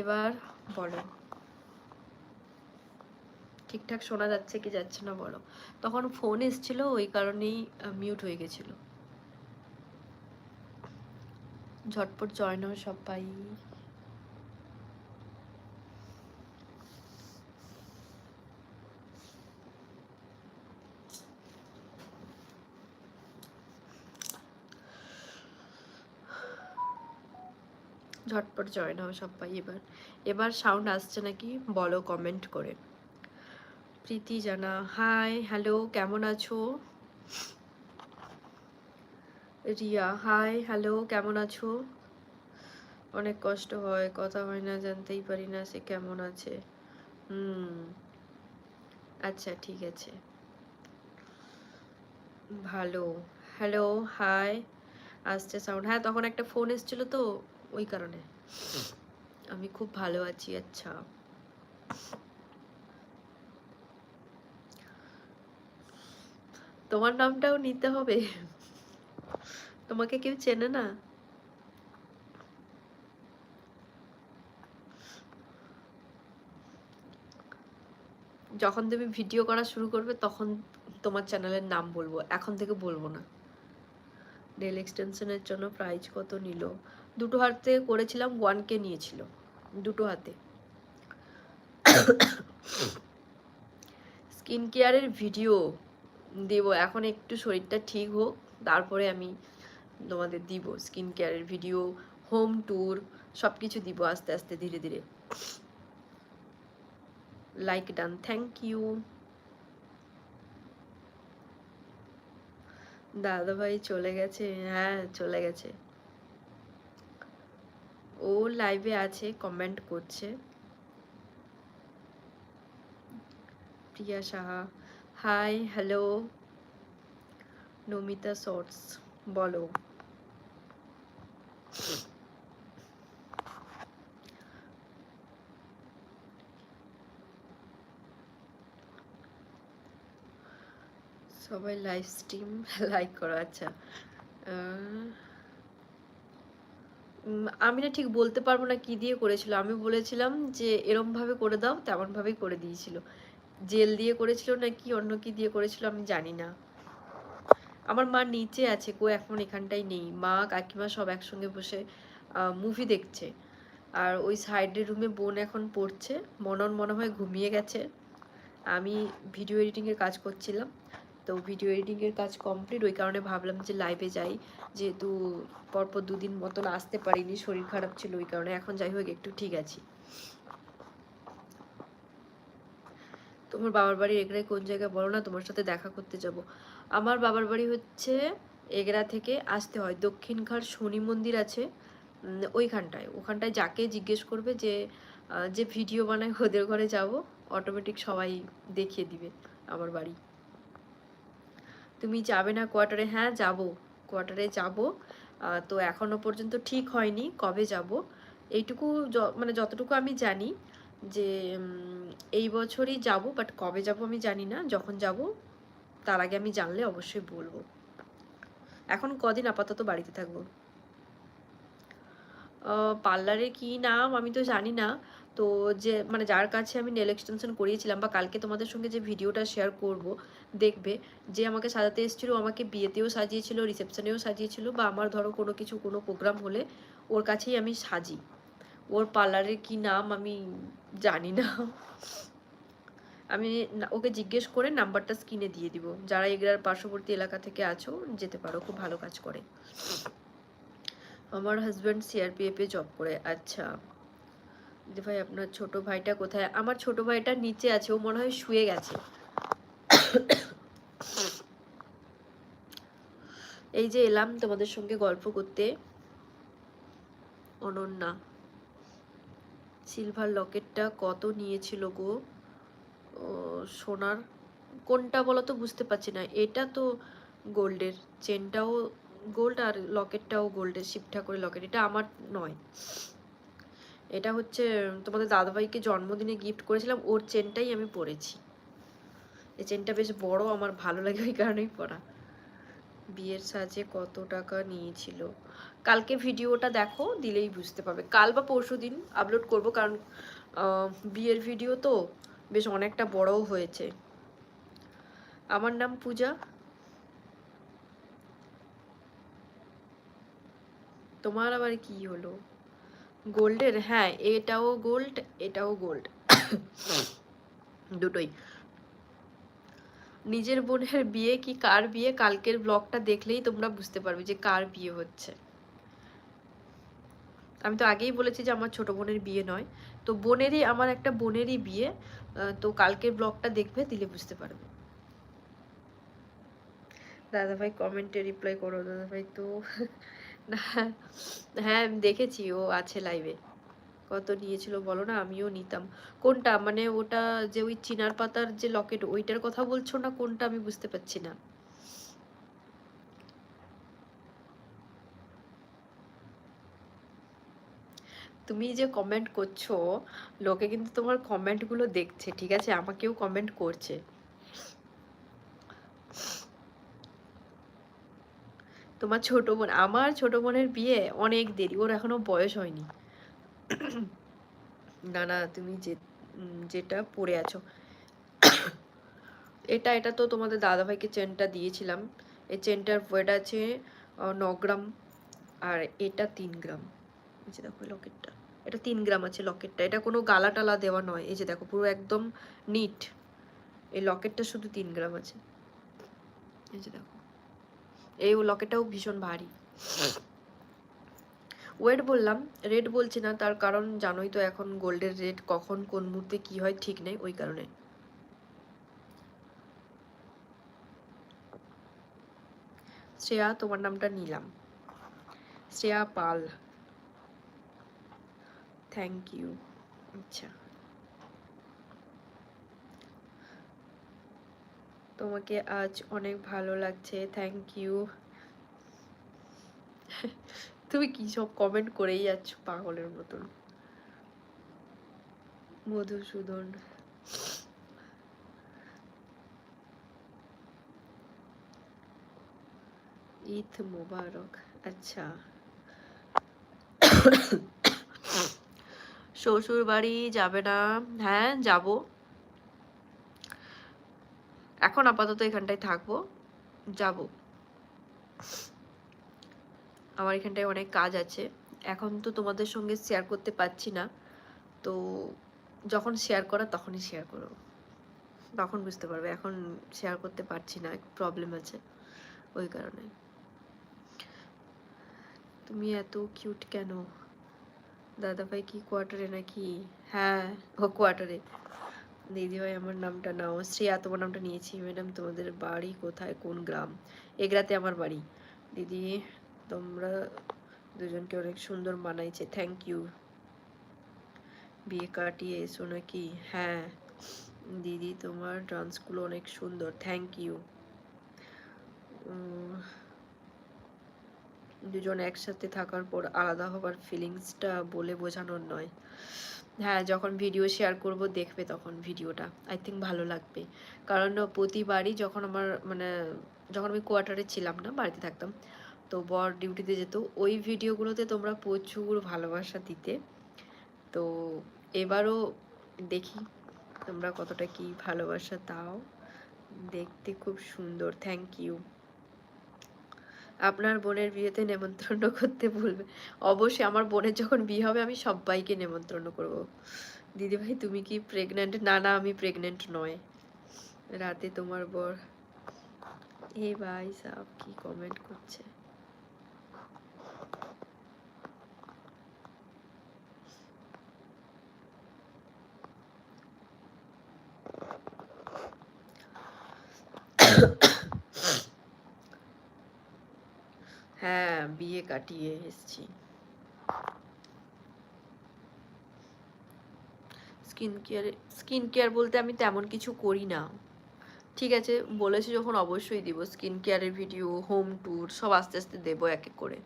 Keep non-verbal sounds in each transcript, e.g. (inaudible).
এবার বলো। ঠিকঠাক শোনা যাচ্ছে কি যাচ্ছে না বলো। তখন ফোন এসছিল, ওই কারণেই মিউট হয়ে গেছিল। ঝটপট জয়েন হও সবাই। ঝটপট জয়েন হও সবাই এবার। এবার সাউন্ড আসছে নাকি? বলো কমেন্ট করে। প্রীতি জানা হাই হ্যালো কেমন আছো? রিয়া হাই হ্যালো কেমন আছো? অনেক কষ্ট হয়, কথা হয় না, জানতেই পারি না সে কেমন আছে। হুম আচ্ছা ঠিক আছে। ভালো। হ্যালো হাই আসছে সাউন্ড হ্যাঁ তখন একটা ফোন এসেছিল তো। ওই কারণে। আমি খুব ভালো আছি আচ্ছা। তোমার নামটাও নিতে হবে। তোমাকে কেউ চেনে না? যখন তুমি ভিডিও করা শুরু করবে, তখন তোমার চ্যানেলের নাম বলব। এখন থেকে বলব না। নেল এক্সটেনশনের জন্য প্রাইজ কত নিল? দুটো হাতে করেছিলাম ওয়ান কে নিয়েছিল, দুটো হাতে। স্কিন কেয়ারের ভিডিও দেব, এখন একটু শরীরটা ঠিক হোক, তারপরে আমি তোমাদের দিব স্কিন কেয়ারের ভিডিও হোম ট্যুর সব কিছু দিব আস্তে আস্তে, ধীরে ধীরে। লাইক ডান থ্যাংক ইউ দাদা ভাই চলে গেছে হ্যাঁ চলে গেছে। ও লাইভে আছে কমেন্ট করছে। Priya Saha hi hello Namita shorts বলো। সবাই লাইভ স্ট্রিম লাইক করো আচ্ছা। আমি না ঠিক বলতে পারব না কি দিয়ে করেছিল। আমি বলেছিলাম যে এরম ভাবে করে দাও তেমন ভাবেই করে দিয়েছিল। জেল দিয়ে করেছিল না কি, অন্য কি দিয়ে করেছিল আমি জানি না। আমার মা নিচে আছে, কো এখন এখানটাই নেই। মা, কাকিমা সব একসঙ্গে বসে মুভি দেখছে। আর ওই সাইডের রুমে বোন এখন পড়ছে। মনন মনে হয় ঘুমিয়ে গেছে। আমি ভিডিও এডিটিংয়ের কাজ করছিলাম। তো ভিডিও এডিটিংয়ের কাজ কমপ্লিট ওই কারণে ভাবলাম যে লাইভে যাই। যেহেতু পরপর দুদিন মতন আসতে পারিনি, শরীর খারাপ ছিল ওই কারণে। এখন যাই হোক, একটু ঠিক আছি। তোমার বাবার বাড়ি এগরায় কোন জায়গায় বলো না, তোমার সাথে দেখা করতে যাব। আমার বাবার বাড়ি হচ্ছে এগরা থেকে আসতে হয়। দক্ষিণ দক্ষিণঘাট শনি মন্দির আছে ওইখানটায়। ওখানটায় যাকে জিজ্ঞেস করবে যে যে ভিডিও বানায়, ওদের ঘরে যাব। অটোমেটিক সবাই দেখিয়ে দিবে আমার বাড়ি। তুমি যাবে না কোয়ার্টারে? হ্যাঁ যাব। কোয়ার্টারে যাব। তো এখনও পর্যন্ত ঠিক হয়নি কবে যাব। এইটুকু মানে যতটুকু আমি জানি যে এই বছরই যাব বাট কবে যাব আমি জানি না। যখন যাব, তার আগে আমি জানলে অবশ্যই বলব। এখন কদিন আপাতত বাড়িতে থাকব? পার্লারে কি নাম আমি তো জানি না। তো যে মানে যার কাছে আমি নেল এক্সটেনশন করিয়েছিলাম বা কালকে তোমাদের সঙ্গে যে ভিডিওটা শেয়ার করব, দেখবে যে আমাকে সাজাতে এসেছিল আমাকে বিয়েতেও সাজিয়েছিল রিসেপশনেও সাজিয়েছিল বা আমার ধরো কোনো কিছু, কোনো প্রোগ্রাম হলে ওর কাছেই আমি সাজি। ওর পার্লারের কি নাম আমি জানি না। আমি ওকে জিজ্ঞেস করে নাম্বারটা স্ক্রিনে দিয়ে দিব। যারা এগুলার পার্শ্ববর্তী এলাকা থেকে আছো, যেতে পারো, খুব ভালো কাজ করে। আমার হাজব্যান্ড সিআরপিএফ জব করে আচ্ছা। যে ভাই আপনার ছোট ভাইটা কোথায়? আমার ছোট ভাইটা নিচে আছে, ও মনে হয় শুয়ে গেছে। এই যে এলাম তোমাদের সঙ্গে গল্প করতে। অনন্যা সিলভার লকেটটা কত নিয়েছিল গো? সোনার কোনটা বলো তো বুঝতে পারছি না। এটা তো গোল্ডের চেনটাও গোল্ড আর লকেটটাও গোল্ডের শিব ঠাকুরের লকেট এটা আমার নয়। এটা হচ্ছে তোমাদের দাদাভাইকে জন্মদিনে গিফট করেছিলাম, ওর চেনটাই আমি পরেছি। এই চেনটা বেশ বড়, আমার ভালো লাগে ওই কারণেই পরা। বিয়ের সাজে কত টাকা নিয়েছিল। কালকে ভিডিওটা দেখো, দিলেই বুঝতে পারবে। কাল বা পরশু দিন আপলোড করব, কারণ বিয়ের ভিডিও তো বেশ অনেকটা বড়ও হয়েছে। আমার নাম পূজা। তোমার আবার কি হলো? গোল্ডের হ্যাঁ এটাও গোল্ড এটাও গোল্ড। দুটোই। নিজের বোনের বিয়ে কি কার বিয়ে? কালকের ব্লগটা দেখলেই তোমরা বুঝতে পারবে যে কার বিয়ে হচ্ছে। আমি তো আগেই বলেছি যে আমার ছোট বোনের বিয়ে নয়। তো বোনেরই, আমার একটা বোনেরই বিয়ে তো কালকের ব্লগটা দেখবে, দিলে বুঝতে পারবে। দাদাভাই কমেন্টে রিপ্লাই করো, দাদাভাই তো না (laughs) হ্যাঁ আমি দেখেছি, ও আছে লাইভে কত নিয়েছিল বলো না, আমিও নিতাম। কোনটা? মানে ওটা যে ওই চিনার পাতার যে লকেট ওইটার কথা বলছো না কোনটা আমি বুঝতে পারছি না। তুমি যে কমেন্ট করছ, লোকে কিন্তু তোমার কমেন্টগুলো দেখছে, ঠিক আছে? আমাকেও কমেন্ট করছে। তোমার ছোট বোন, আমার ছোট বোনের বিয়ে অনেক দেরি, ওর এখনও বয়স হয়নি। না না তুমি যে যেটা পরে আছো। এটা এটা তো তোমাদের দাদাভাইকে চেনটা দিয়েছিলাম। এই চেনটার ওয়েট আছে ন গ্রাম, আর এটা তিন গ্রাম। এই যে দেখো লকেটটা, এটা তিন গ্রাম আছে লকেটটা। এটা কোনো গালা টালা দেওয়া নয়। এই যে দেখো, পুরো একদম নিট। এই লকেটটা শুধু তিন গ্রাম আছে। এই যে দেখো। এই লকেটটাও ভীষণ ভারী। ওয়েট বললাম, রেট বলছি না, তার কারণ জানোই তো এখন গোল্ডের রেট কখন কোন মুহূর্তে কি হয়, ঠিক নেই ওই কারণে। শ্রেয়া, তোমার নামটা নিলাম। শ্রেয়া পাল। থ্যাংক ইউ আচ্ছা। তোমাকে আজ অনেক ভালো লাগছে থ্যাংক ইউ (laughs) তুমি কি সব কমেন্ট করেই যাচ্ছ পাগলের মতন? মধুসূদন। ঈদ মোবারক। আচ্ছা। (coughs) শ্বশুর বাড়ি যাবে না? হ্যাঁ যাব। এখন আপাতত এখানটায় থাকব, যাব। আমার এখানটায় অনেক কাজ আছে। এখন তো তোমাদের সঙ্গে শেয়ার করতে পারছি না। তো যখন শেয়ার করা তখনই শেয়ার করো। তখন বুঝতে পারবে, এখন শেয়ার করতে পারছি না প্রবলেম আছে ওই কারণে। তুমি এত কিউট কেন? দাদাভাই কি কোয়ার্টারে নাকি? হ্যাঁ ও কোয়ার্টারে দিদিভাই আমার নামটা নাও। শ্রেয়া, তোমার নামটা নিয়েছি। ম্যাডাম, তোমাদের বাড়ি কোথায়? কোন গ্রাম? এগরাতে আমার বাড়ি। দিদি, তোমরা দুজনকে অনেক সুন্দর মানাইছে। থ্যাংক ইউ বিয়ে কাটিয়ে এসো নাকি? হ্যাঁ। দিদি, তোমার ডান্সগুলো অনেক সুন্দর। থ্যাংক ইউ দুজন একসাথে থাকার পর আলাদা হবার ফিলিংসটা বলে বোঝানোর নয়। হ্যাঁ যখন ভিডিও শেয়ার করব, দেখবে তখন ভিডিওটা আই থিঙ্ক ভালো লাগবে। কারণ প্রতিবারই যখন আমার মানে যখন আমি কোয়ার্টারে ছিলাম না, বাড়িতে থাকতাম, তো বর ডিউটিতে যেত। ওই ভিডিওগুলোতে তোমরা প্রচুর ভালোবাসা দিতে। তো এবারও দেখি তোমরা কতটা কি ভালোবাসা দাও। দেখতে খুব সুন্দর। থ্যাংক ইউ আপনার বোনের বিয়েতে নেমন্ত্রণ করতে বলবে। অবশ্যই আমার বোনের যখন বিয়ে হবে, আমি সবাইকে নেমন্ত্রণ করব। দিদিভাই, তুমি কি প্রেগনেন্ট না না, আমি প্রেগনেন্ট নয়। রাতে তোমার বর। এ ভাই সাহ কি কমেন্ট করছে হ্যাঁ বিয়ে কাটিয়ে এসেছি। স্কিন কেয়ার স্কিন কেয়ার বলতে আমি তেমন কিছু করি না। ঠিক আছে, বলেছি যখন অবশ্যই দিব। স্কিন কেয়ারের ভিডিও হোম ট্যুর সব আস্তে আস্তে দেবো এক এক করে।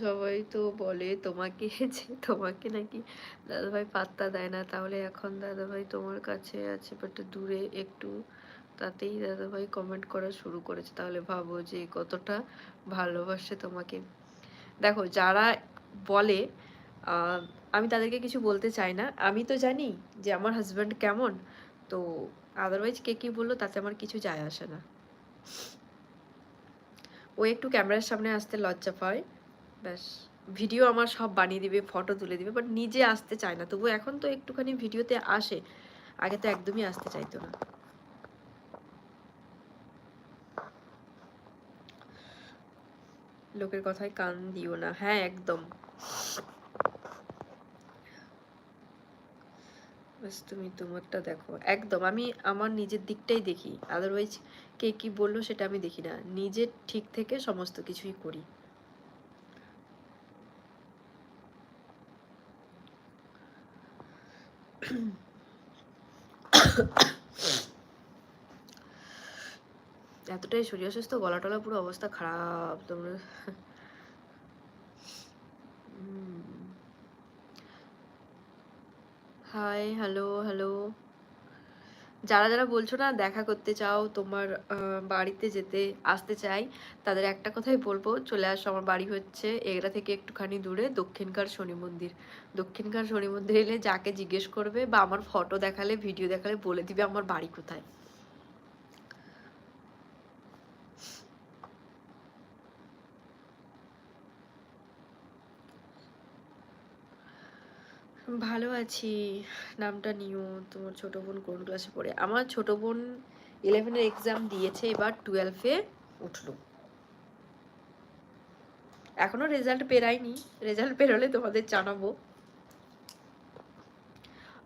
সবাই তো বলে তোমাকে (laughs) যে তোমাকে নাকি দাদাভাই পাত্তা দেয় না। তাহলে এখন দাদাভাই তোমার কাছে আছে বাট দূরে একটু তাতেই দাদাভাই কমেন্ট করা শুরু করেছে। তাহলে ভাবো যে কতটা ভালোবাসে তোমাকে। দেখো, যারা বলে আমি তাদেরকে কিছু বলতে চাই না। আমি তো জানি যে আমার হাজব্যান্ড কেমন, তো আদারওয়াইজ কে কি বলল তাতে আমার কিছু যায় আসে না। ও একটু ক্যামেরার সামনে আসতে লজ্জা পায়। ব্যাস ভিডিও আমার সব বানিয়ে দিবে ফটো তুলে দিবে বাট নিজে আসতে চায় না। তবু এখন তো একটুখানি ভিডিওতে আসে, আগে তো একদমই আসতে চাইতো না। লোকের কথায় কান দিও না। হ্যাঁ একদম। তুমি তোমারটা দেখো। একদম, আমি আমার নিজের দিকটাই দেখি। আদারওয়াইজ কে কি বলল সেটা আমি দেখি না। নিজের ঠিক থেকে সমস্ত কিছুই করি। এতটাই শরীর অসুস্থ গলা টলা পুরো অবস্থা খারাপ, তোমরা। হাই হ্যালো হ্যালো যারা যারা বলছো না, দেখা করতে চাও, তোমার বাড়িতে যেতে, আসতে চাই, তাদের একটা কথাই বলব, চলে আসো, আমার বাড়ি হচ্ছে এগরা থেকে একটুখানি দূরে, দক্ষিণকার শনি মন্দির। দক্ষিণকার শনি মন্দির এলে যাকে জিজ্ঞেস করবে বা আমার ফটো দেখালে ভিডিও দেখালে, বলে দিবে আমার বাড়ি কোথায়। ভালো আছি। নামটা নিও তোমার ছোট বোন কোন ক্লাসে পড়ে? আমার ছোট বোন ইলেভেনের এক্সাম দিয়েছে, এবার টুয়েলভে উঠল। এখনও রেজাল্ট পেরাইনি রেজাল্ট পেরোলে তোমাদের জানাব।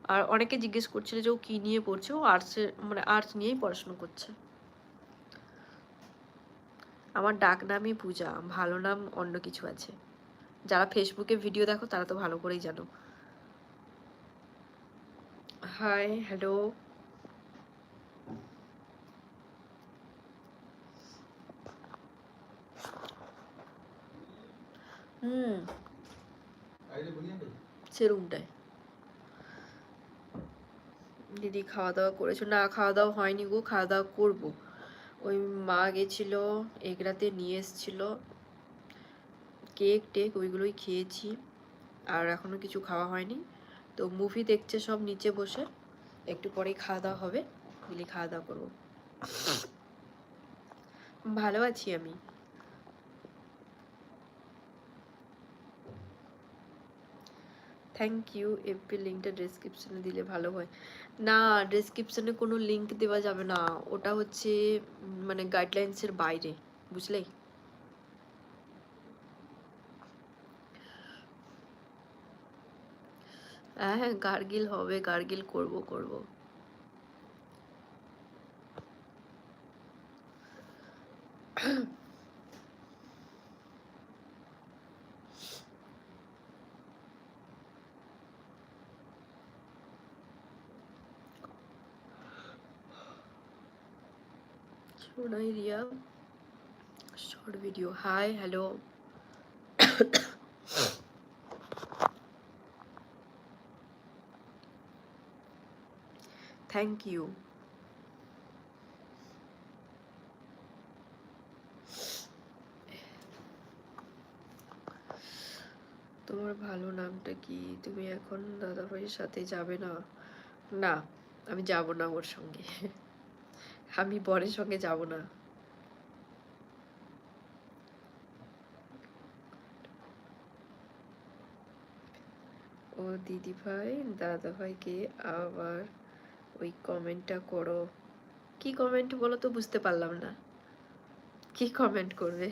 আর অনেকে জিজ্ঞেস করছিল যে ও কি নিয়ে পড়ছে? ও আর্টসের মানে আর্টস নিয়েই পড়াশোনা করছে। আমার ডাক নামই পূজা, ভালো নাম অন্য কিছু আছে। যারা ফেসবুকে ভিডিও দেখো, তারা তো ভালো করেই জানো। হাই হ্যালো হুম সে রুমটায় দিদি খাওয়া দাওয়া করেছ না খাওয়া দাওয়া হয়নি গো খাওয়া দাওয়া করব ওই মা গেছিল এগরাতে নিয়ে এসছিল কেক টেক ওইগুলোই খেয়েছি আর এখনও কিছু খাওয়া হয়নি তো মুভি দেখছে সব নিচে বসে। একটু পরেই খাওয়া দাওয়া হবে, মিলে খাওয়া দাওয়া করব। ভালো আছি আমি। থ্যাংক ইউ এফবি লিঙ্কটা ডেসক্রিপশনে দিলে ভালো হয়। না ডেসক্রিপশনে কোনো লিঙ্ক দেওয়া যাবে না। ওটা হচ্ছে মানে গাইডলাইন্সের বাইরে, বুঝলে? হ্যাঁ হ্যাঁ গার্গিল হবে গার্গিল করব করব। Sonai Riya short video hi hello thank you তোমার ভালো নামটা কি? তুমি এখন দাদাভাইয়ের সাথে যাবে না? না, আমি যাব না ওর সঙ্গে। আমি বরের সঙ্গে যাব না। ও দিদি ভাই দাদা ভাইকে আবার ওই কমেন্টটা করো। কি কমেন্ট বলো তো বুঝতে পারলাম না। কি কমেন্ট করবে?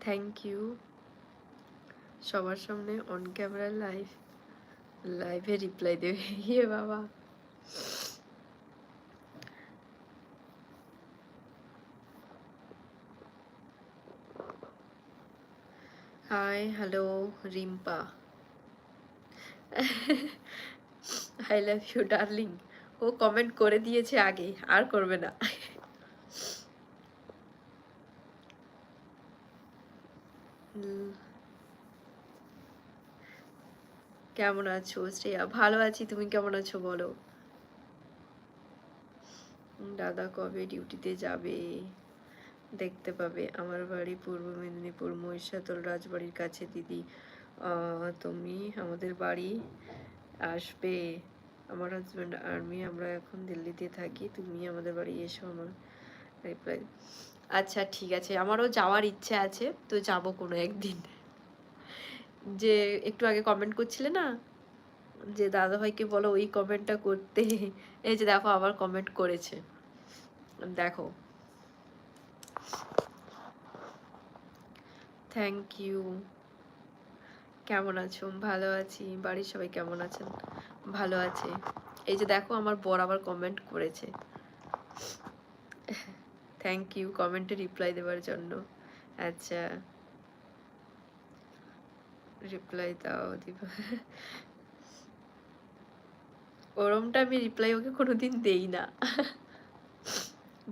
থ্যাংক ইউ সবার সামনে অন ক্যামেরা লাইভ লাইভে রিপ্লাই দেবে। (laughs) ইয়ে বাবা। Hi hello Rimpa. I love you darling O comment করে দিয়েছে আগে, আর করবে না। (laughs) কেমন আছো শ্রেয়া? ভালো আছি, তুমি কেমন আছো বলো? দাদা কবে ডিউটিতে যাবে? দেখতে পাবে। আমার বাড়ি পূর্ব মেদিনীপুর মহিষাতল রাজবাড়ির কাছে, দিদি। তুমি আমাদের বাড়ি আসবে। আমার হাজব্যান্ড আর্মি আমরা এখন দিল্লিতে থাকি। তুমি আমাদের বাড়ি এসো আমার রিপ্লাই আচ্ছা ঠিক আছে। আমারও যাওয়ার ইচ্ছে আছে, তো যাব কোনো একদিন। যে একটু আগে কমেন্ট করছিলে না? যে দাদা ভাইকে বলো ওই কমেন্টটা করতে। এই যে দেখো, আবার কমেন্ট করেছে। দেখো। থ্যাংক ইউ কেমন আছো? ভালো আছি। বাড়ির সবাই কেমন আছেন? ভালো আছে। এই যে দেখো, আমার বর আবার কমেন্ট করেছে। থ্যাংক ইউ কমেন্টে রিপ্লাই দেওয়ার জন্য। আচ্ছা। রিপ্লাই দাও দিব ওরমটা আমি রিপ্লাই ওকে কোনোদিন দেই না।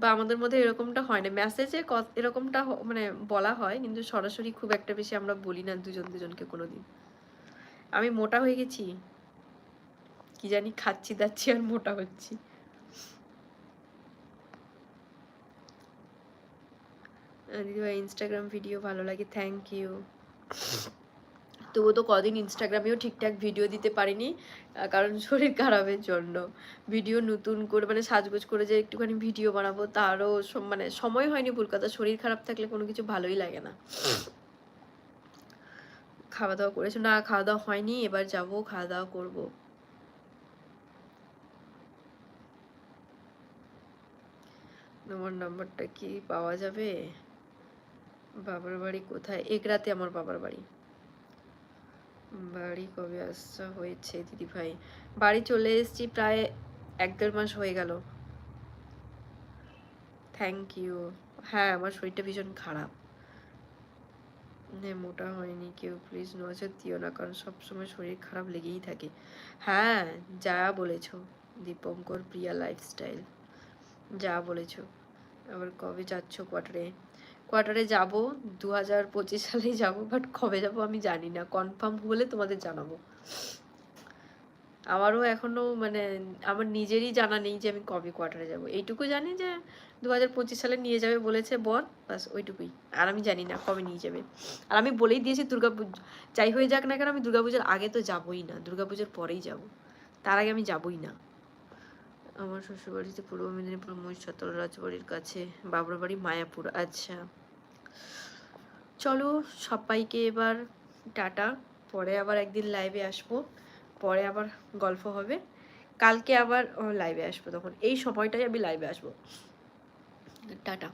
বা আমাদের মধ্যে এরকমটা হয় না। মেসেজে এরকমটা মানে বলা হয়, কিন্তু সরাসরি খুব একটা বেশি আমরা বলি না দুজন দুজনকে কোনোদিন। আমি মোটা হয়ে গেছি? কি জানি খাচ্ছি দাচ্ছি আর মোটা হচ্ছি। দিদিভাই ইনস্টাগ্রাম ভিডিও ভালো লাগে থ্যাংক ইউ তবু তো কদিন ইনস্টাগ্রামেও ঠিকঠাক ভিডিও দিতে পারিনি কারণ (laughs) শরীর খারাপের জন্য। ভিডিও নতুন করে মানে সাজগোজ করে যে একটুখানি ভিডিও বানাবো, তারও মানে সময় হয়নি ভুল কথা, শরীর খারাপ থাকলে কোনো কিছু ভালোই লাগে না। খাওয়া দাওয়া করেছ? না খাওয়া দাওয়া হয়নি, এবার যাব খাওয়া দাওয়া করব তোমার নাম্বারটা কি পাওয়া যাবে? বাবার বাড়ি কোথায়? এগরাতে আমার বাবার বাড়ি। বাড়ি কবে আসা হয়েছে দিদি ভাই বাড়ি চলে এসেছি প্রায় এক দেড় মাস হয়ে গেল। থ্যাংক ইউ হ্যাঁ আমার শরীরটা ভীষণ খারাপ। হ্যাঁ মোটা হয়নি কেউ প্লিজ নজর দিও না, কারণ সবসময় শরীর খারাপ লেগেই থাকে। হ্যাঁ যা বলেছ, দীপঙ্কর প্রিয়া লাইফস্টাইল যা বলেছ। আবার কবে যাচ্ছ কোয়ার্টারে কোয়ার্টারে যাব দু হাজার পঁচিশ সালেই যাব বাট কবে যাব আমি জানি না। কনফার্ম হলে তোমাদের জানাব। আমারও এখনও মানে আমার নিজেরই জানা নেই যে আমি কবে কোয়ার্টারে যাব। এইটুকু জানি যে দু হাজার পঁচিশ সালে নিয়ে যাবে বলেছে বর বাস ওইটুকুই। আর আমি জানি না কবে নিয়ে যাবে। আর আমি বলেই দিয়েছি দুর্গা পুজো, যাই হয়ে যাক না কেন, আমি দুর্গাপুজোর আগে তো যাবোই না। দুর্গাপুজোর পরেই যাব। তার আগে আমি যাবই না। আমার শ্বশুরবাড়িতে পূর্ব মেদিনীপুর মহিষাতল রাজবাড়ির কাছে বাবর বাড়ি মায়াপুর। আচ্ছা চলো সবাইকে এবার টাটা। পরে আবার একদিন লাইভে আসব। পরে আবার গল্প হবে। কালকে আবার লাইভে আসব তখন। এই সময়টাই আমি লাইভে আসব। টাটা।